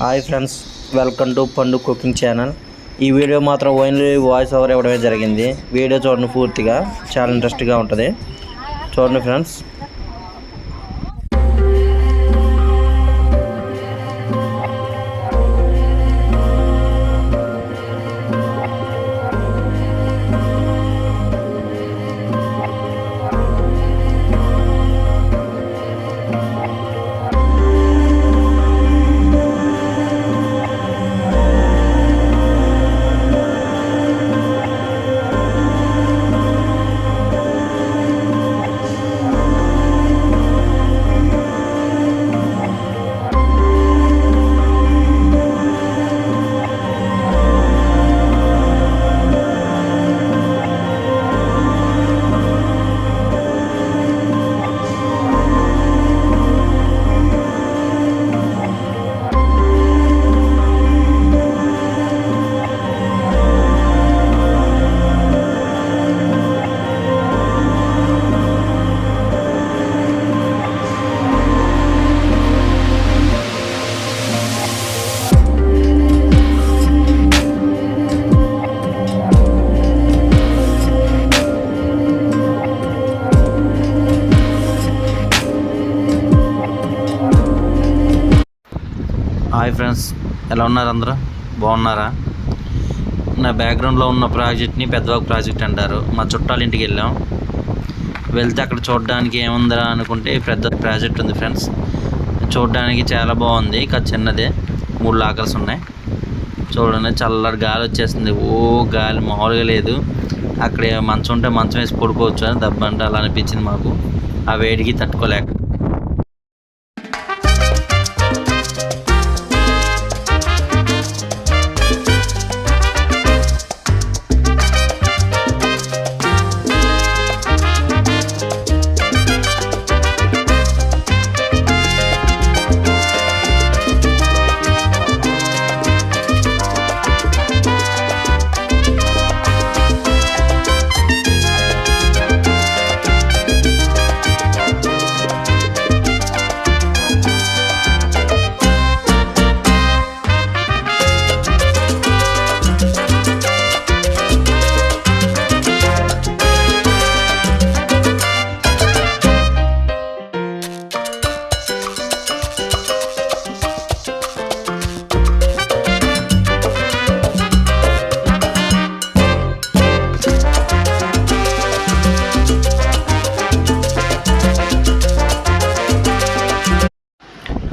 Hi friends welcome to Pandu cooking channel. ఈ video మాత్రం only voice over ఇవ్వడమే జరిగింది. వీడియో చూడండి పూర్తిగా చాలా ఇంట్రెస్ట్గా ఉంటుంది. చూడండి ఫ్రెండ్స్. హాయ్ ఫ్రెండ్స్ ఎలా ఉన్నారు అందరూ? బాగున్నారా? నా బ్యాక్గ్రౌండ్లో ఉన్న ప్రాజెక్ట్ని పెద్దవాగు ప్రాజెక్ట్ అంటారు. మా చుట్టాల ఇంటికి వెళ్ళాం. వెళ్తే అక్కడ చూడడానికి ఏముందిరా అనుకుంటే పెద్ద ప్రాజెక్ట్ ఉంది ఫ్రెండ్స్. చూడడానికి చాలా బాగుంది ఇక చిన్నదే. మూడు లాకర్స్ ఉన్నాయి. చూడండి చల్లటి గాలి వచ్చేస్తుంది ఓ గాలి మామూలుగా లేదు. అక్కడ మంచం ఉంటే మంచం వేసి పడుకోవచ్చు అని దెబ్బ అంటే అలా అనిపించింది మాకు. ఆ వేడికి తట్టుకోలేక.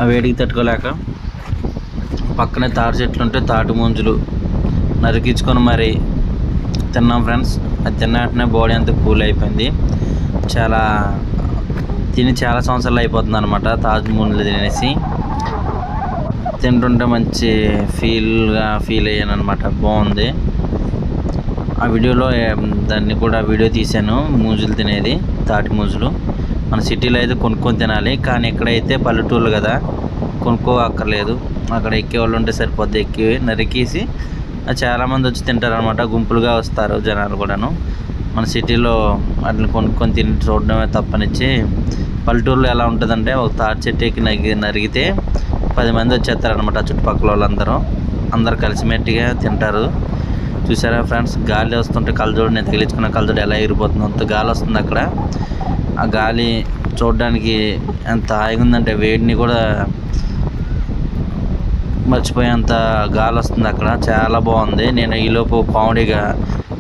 ఆ వేడికి తట్టుకోలేక పక్కనే తాటి చెట్లు ఉంటే తాటి ముంజులు నరికించుకొని మరి తిన్నాం ఫ్రెండ్స్. అది తిన్న వెంటనే బాడీ అంతా కూల్ అయిపోయింది. చాలా తిని చాలా సంవత్సరాలు అయిపోతుంది అనమాట తాజ్ ముంజులు తినేసి. తింటుంటే మంచి ఫీల్గా ఫీల్ అయ్యాను అనమాట బాగుంది. ఆ వీడియోలో దాన్ని కూడా వీడియో తీశాను మూజులు తినేది తాటి మూజులు. మన సిటీలో అయితే కొనుక్కొని తినాలి. కానీ ఇక్కడైతే పల్లెటూర్లు కదా కొనుక్కో అక్కర్లేదు అక్కడ ఎక్కే వాళ్ళు ఉంటే సరిపోద్ది. ఎక్కి నరికేసి చాలామంది వచ్చి తింటారు అనమాట గుంపులుగా వస్తారు జనాలు కూడాను. మన సిటీలో వాటిని కొనుక్కొని తిని చూడడమే తప్పనిచ్చి పల్లెటూరులో ఎలా ఉంటుందంటే ఒక తాటి చెట్టు ఎక్కి నరిగి నరిగితే పది మంది వచ్చేస్తారు అనమాట చుట్టుపక్కల వాళ్ళందరూ. అందరు కలిసిమెట్టుగా తింటారు. చూసారా ఫ్రెండ్స్? గాలి వస్తుంటే కళ్ళజోడు నేను తగిలించుకున్న కళ్ళజోడు ఎలా ఎగిరిపోతుంది. అంత గాలి వస్తుంది అక్కడ. ఆ గాలి చూడడానికి ఎంత హాయిగా ఉందంటే వేడిని కూడా మర్చిపోయేంత గాలి వస్తుంది అక్కడ. చాలా బాగుంది. నేను ఈలోపు కామెడీగా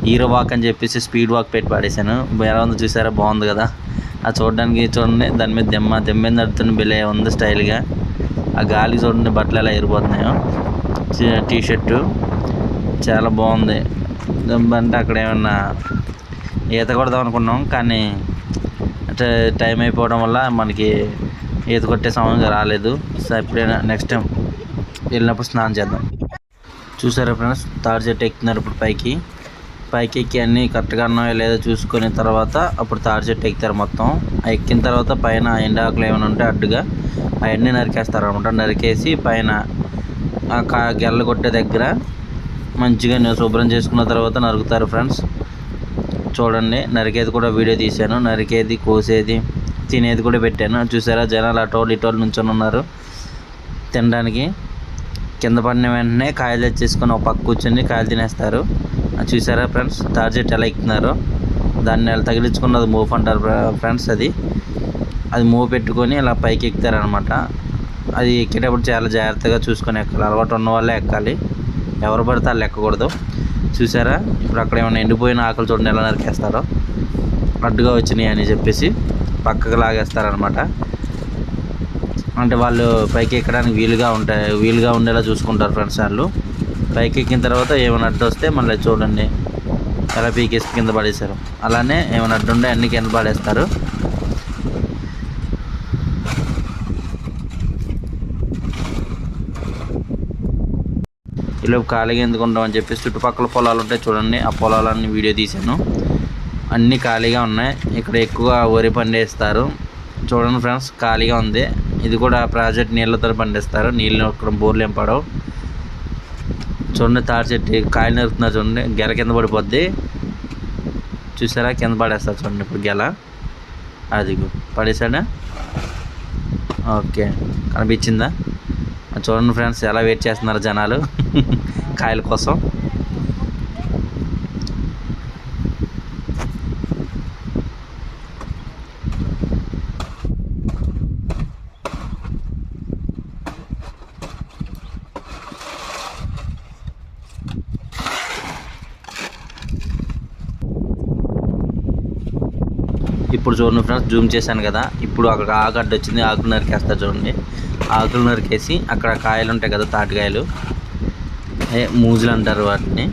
హీరో వాక్ అని చెప్పేసి స్పీడ్ వాక్ పెట్టి పాడేశాను. ఎలా ఉందో చూసారా? బాగుంది కదా. ఆ చూడడానికి చూడండి దాని మీద దెమ్మ దెమ్మ నడుతున్న బిలే ఉంది స్టైల్గా. ఆ గాలి చూడండి బట్టలు ఎలా ఎగిరిపోతున్నాయో. టీ షర్టు చాలా బాగుంది. దెబ్బ అంటే అక్కడ ఏమన్నా ఈత కొడదాం అనుకున్నాం కానీ అంటే టైం అయిపోవడం వల్ల మనకి ఈత కొట్టే సమయం రాలేదు. సో ఎప్పుడైనా నెక్స్ట్ టైం వెళ్ళినప్పుడు స్నానం చేద్దాం. చూసారా ఫ్రెండ్స్ తాడి చెట్టు ఎక్కుతున్నారు ఇప్పుడు పైకి. పైకి ఎక్కి అన్నీ కరెక్ట్గా ఉన్నాయో లేదో చూసుకున్న తర్వాత అప్పుడు తాడి చెట్టు ఎక్కుతారు మొత్తం. ఎక్కిన తర్వాత పైన ఎండాకులు ఏమైనా ఉంటే అడ్డుగా అవన్నీ నరికేస్తారు అనమాట నరికేసి పైన ఆ గెల్ల కొట్టే దగ్గర మంచిగా నేను శుభ్రం చేసుకున్న తర్వాత నరుకుతారు ఫ్రెండ్స్. చూడండి నరికేది కూడా వీడియో తీశాను. నరికేది కోసేది తినేది కూడా పెట్టాను. చూసారా జనాలు అటోళ్ళు ఇటోళ్ళు నుంచొని ఉన్నారు. తినడానికి కింద పడిన వెంటనే కాయలు తెచ్చేసుకొని ఒక పక్క కూర్చొని కాయలు తినేస్తారు. చూసారా ఫ్రెండ్స్ టార్జెట్ ఎలా ఎక్కుతున్నారు దాన్ని ఎలా తగిలించుకున్నది మూవ్ అంటారు ఫ్రెండ్స్ అది. అది మూవ్ పెట్టుకొని ఇలా పైకి ఎక్కుతారనమాట అది ఎక్కేటప్పుడు చాలా జాగ్రత్తగా చూసుకొని ఎక్కాలి. అలవాటు ఉన్న వాళ్ళే ఎక్కాలి. ఎవరు పడితే వాళ్ళు ఎక్కకూడదు. చూసారా? ఇప్పుడు అక్కడ ఏమైనా ఎండిపోయిన ఆకులు చూడండి ఎలా నరికేస్తారో. అడ్డుగా వచ్చినాయి అని చెప్పేసి పక్కకు లాగేస్తారనమాట అంటే వాళ్ళు పైకి ఎక్కడానికి వీలుగా ఉంటాయి వీలుగా ఉండేలా చూసుకుంటారు ఫ్రెండ్స్ వాళ్ళు. పైకి ఎక్కిన తర్వాత ఏమైనా అడ్డు వస్తే మళ్ళీ చూడండి. ఎలా పీకేసి కింద పడేశారు. అలానే ఏమైనా అడ్డు ఉండే అన్ని కింద పడేస్తారు. ఈలోపు ఖాళీగా ఎందుకు ఉండమని చెప్పేసి చుట్టుపక్కల పొలాలు ఉంటాయి చూడండి. ఆ పొలాలన్నీ వీడియో తీశాను. అన్నీ ఖాళీగా ఉన్నాయి. ఇక్కడ ఎక్కువ వరి పండేస్తారు. చూడండి ఫ్రెండ్స్ ఖాళీగా ఉంది. ఇది కూడా ప్రాజెక్ట్ నీళ్ళతో పండిస్తారు. నీళ్ళు ఇక్కడ బోర్లు ఏం పడవు. చూడండి తాడి చెట్టు కాయలు నరుకుతున్నారు చూడండి. గెల కింద పడిపోద్ది. చూసారా? కింద పడేస్తారు చూడండి ఇప్పుడు గెల. అదిగో పడేసాడా ఓకే కనిపించిందా? చూడండి ఫ్రెండ్స్ ఎలా వెయిట్ చేస్తున్నారు జనాలు. కాయల కోసం. ఇప్పుడు చూడండి ఫ్రెండ్స్ జూమ్ చేశాను కదా. ఇప్పుడు అక్కడ ఆగడ్డ వచ్చింది ఆకులు నరికేస్తారు చూడండి. ఆకులు నరికేసి అక్కడ కాయలు ఉంటాయి కదా తాటికాయలు. ఏ మూజులు అంటారు వాటిని.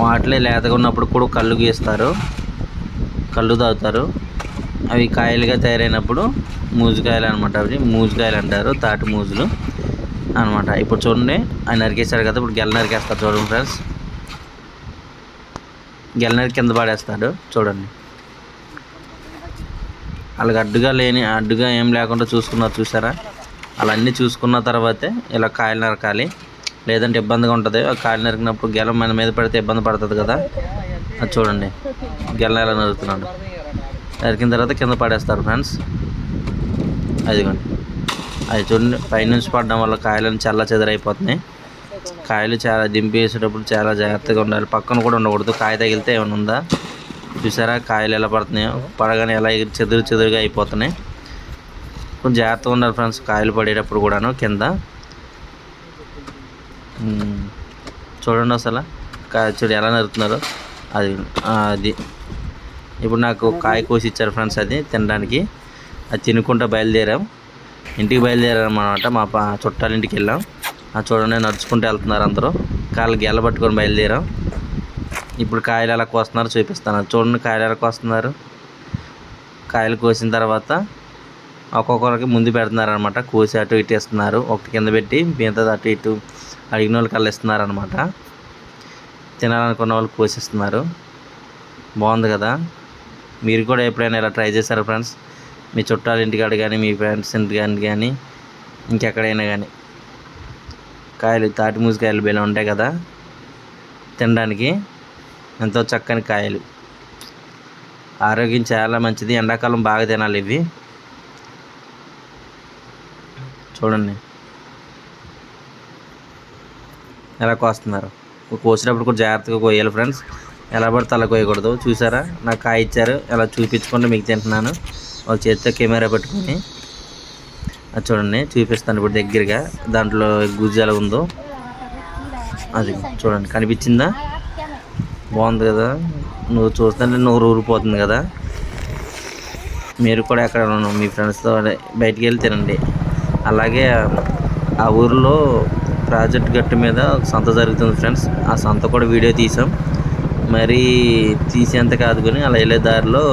వాటిలో లేతగా ఉన్నప్పుడు కూడా కళ్ళు గీస్తారు. కళ్ళు తాగుతారు. అవి కాయలుగా తయారైనప్పుడు మూజుకాయలు అనమాట అవి. మూజుకాయలు అంటారు తాటి మూజులు అనమాట ఇప్పుడు చూడండి ఆయన నరికేశారు కదా ఇప్పుడు గెల నరికేస్తారు చూడండి ఫ్రెండ్స్. గెల నరికి కింద పడేస్తాడు చూడండి. వాళ్ళకి అడ్డుగా లేని అడ్డుగా ఏం లేకుండా చూసుకున్నారు చూసారా? అలా అన్నీ చూసుకున్న తర్వాతే ఇలా కాయలు నరకాలి. లేదంటే ఇబ్బందిగా ఉంటుంది. ఆ కాయలు నరికినప్పుడు గెల మన మీద పడితే ఇబ్బంది పడుతుంది కదా. అది చూడండి. గెల ఎలా నరుకుతున్నాడు. నరికిన తర్వాత కింద పడేస్తారు ఫ్రెండ్స్. అదిగోండి. అది చూడండి. పైనుంచి పడడం వల్ల కాయలను చల్ల చెదరైపోతున్నాయి. కాయలు చాలా దింపేసేటప్పుడు చాలా జాగ్రత్తగా ఉండాలి. పక్కన కూడా ఉండకూడదు. కాయ తగిలితే ఏమైనా ఉందా? చూసారా? కాయలు ఎలా పడుతున్నాయో? పడగానే ఎలా చెదురు చెదురుగా అయిపోతున్నాయి. కొంచెం జాగ్రత్తగా ఉండాలి ఫ్రెండ్స్ కాయలు పడేటప్పుడు కూడాను కింద. చూడండి అసలు కాయ చూడు ఎలా నరుతున్నారు అది అది. ఇప్పుడు నాకు కాయ కోసి ఇచ్చారు ఫ్రెండ్స్ అది తినడానికి. అది తినుకుంటూ బయలుదేరాం. ఇంటికి బయలుదేరాం అనమాట మా పా చుట్టాల ఇంటికి వెళ్ళాం. ఆ చూడండి నడుచుకుంటూ వెళ్తున్నారు అందరూ. కాళ్ళు గెల పట్టుకొని బయలుదేరాం. ఇప్పుడు కాయలు ఎలా కోస్తున్నారో చూపిస్తాను. చూడండి కాయలు ఎలా కోస్తున్నారు. కాయలు కోసిన తర్వాత ఒక్కొక్కరికి ముందు పెడుతున్నారు అనమాట కోసి అటు ఇటు ఇస్తున్నారు ఒకటి కింద పెట్టి మిగతాది అటు ఇటు అడిగిన వాళ్ళకి అలా ఇస్తున్నారు అనమాట తినాలనుకున్న వాళ్ళు కోసిస్తున్నారు. బాగుంది కదా. మీరు కూడా ఎప్పుడైనా ఇలా ట్రై చేశారు ఫ్రెండ్స్? మీ చుట్టాల ఇంటికాడ కానీ మీ ఫ్రెండ్స్ ఇంటికాడ కానీ ఇంకెక్కడైనా కానీ. కాయలు తాటి మూసికాయలు బెల ఉంటాయి కదా. తినడానికి ఎంతో చక్కని కాయలు. ఆరోగ్యం చాలా మంచిది. ఎండాకాలం బాగా తినాలి ఇవి. చూడండి. ఎలా కోస్తున్నారు? కోసినప్పుడు కూడా జాగ్రత్తగా కోయాలి ఫ్రెండ్స్. ఎలా పడితే అలా కోయకూడదు చూసారా? నాకు కాయ ఇచ్చారు. ఎలా చూపించుకుంటే మీకు తింటున్నాను. ఒక చేతితో కెమెరా పెట్టుకొని. అది చూడండి. చూపిస్తాను ఇప్పుడు దగ్గరగా. దాంట్లో గుజ్జు ఎలా ఉందో. అది చూడండి. కనిపించిందా? బాగుంది కదా. నువ్వు చూస్తుంటే నోరు ఊరిపోతుంది కదా. మీరు కూడా ఎక్కడ మీ ఫ్రెండ్స్తో బయటికి వెళ్ళి తినండి. అలాగే ఆ ఊరిలో ప్రాజెక్ట్ గట్టు మీద సంత జరుగుతుంది ఫ్రెండ్స్. ఆ సంత కూడా వీడియో తీసాం. మరి తీసేంత కాదు కానీ అలా వెళ్ళే దారిలో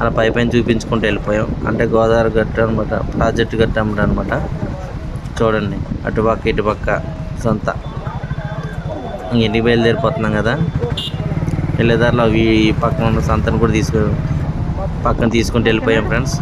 అలా పై పైన చూపించుకుంటూ వెళ్ళిపోయాం. అంటే గోదావరి గట్టు అనమాట ప్రాజెక్ట్ గట్టు అమ్మట అనమాట చూడండి అటుపక్క ఇటుపక్క సంత. ఇంటికి బయలుదేరిపోతున్నాం కదా. వెళ్ళేదారిలో అవి ఈ పక్కన ఉన్న సంతను కూడా తీసుకు పక్కన తీసుకుంటూ వెళ్ళిపోయాం ఫ్రెండ్స్